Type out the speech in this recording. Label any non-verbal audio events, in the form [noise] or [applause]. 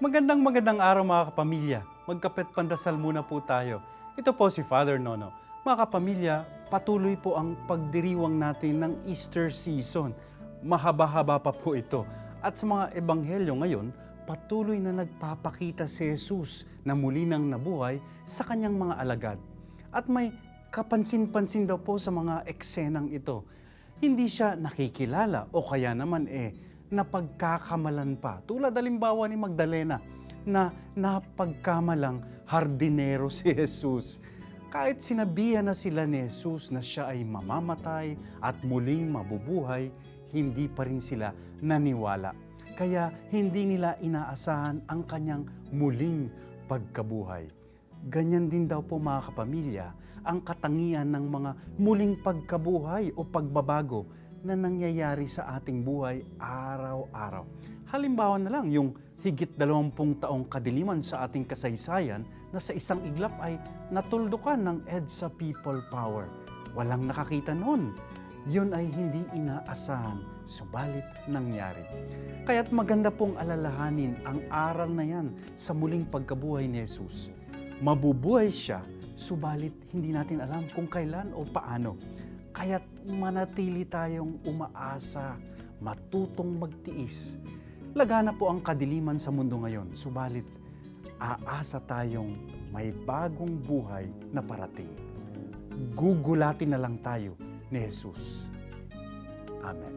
Magandang magandang araw mga kapamilya. Magkapit pandasal muna po tayo. Ito po si Father Nono. Mga kapamilya, patuloy po ang pagdiriwang natin ng Easter season. Mahaba-haba pa po ito. At sa mga ebanghelyo ngayon, patuloy na nagpapakita si Jesus na muli nang nabuhay sa kanyang mga alagad. At may kapansin-pansin daw po sa mga eksenang ito. Hindi siya nakikilala o kaya naman eh napagkakamalan pa. Tulad halimbawa ni Magdalena na napagkamalang hardinero si [laughs] Jesus. Kahit sinabihan na sila ni Jesus na siya ay mamamatay at muling mabubuhay, hindi pa rin sila naniwala. Kaya hindi nila inaasahan ang kanyang muling pagkabuhay. Ganyan din daw po mga kapamilya ang katangian ng mga muling pagkabuhay o pagbabago na nangyayari sa ating buhay araw-araw. Halimbawa na lang yung higit dalawampung taong kadiliman sa ating kasaysayan na sa isang iglap ay natuldukan ng EDSA People Power. Walang nakakita noon. Yun ay hindi inaasahan, subalit nangyari. Kaya't maganda pong alalahanin ang aral na yan sa muling pagkabuhay ni Jesus. Mabubuhay siya, subalit hindi natin alam kung kailan o paano. Kaya't manatili tayong umaasa, matutong magtiis. Lagana po ang kadiliman sa mundo ngayon, subalit aasa tayong may bagong buhay na parating. Gugulatin na lang tayo ni Jesus. Amen.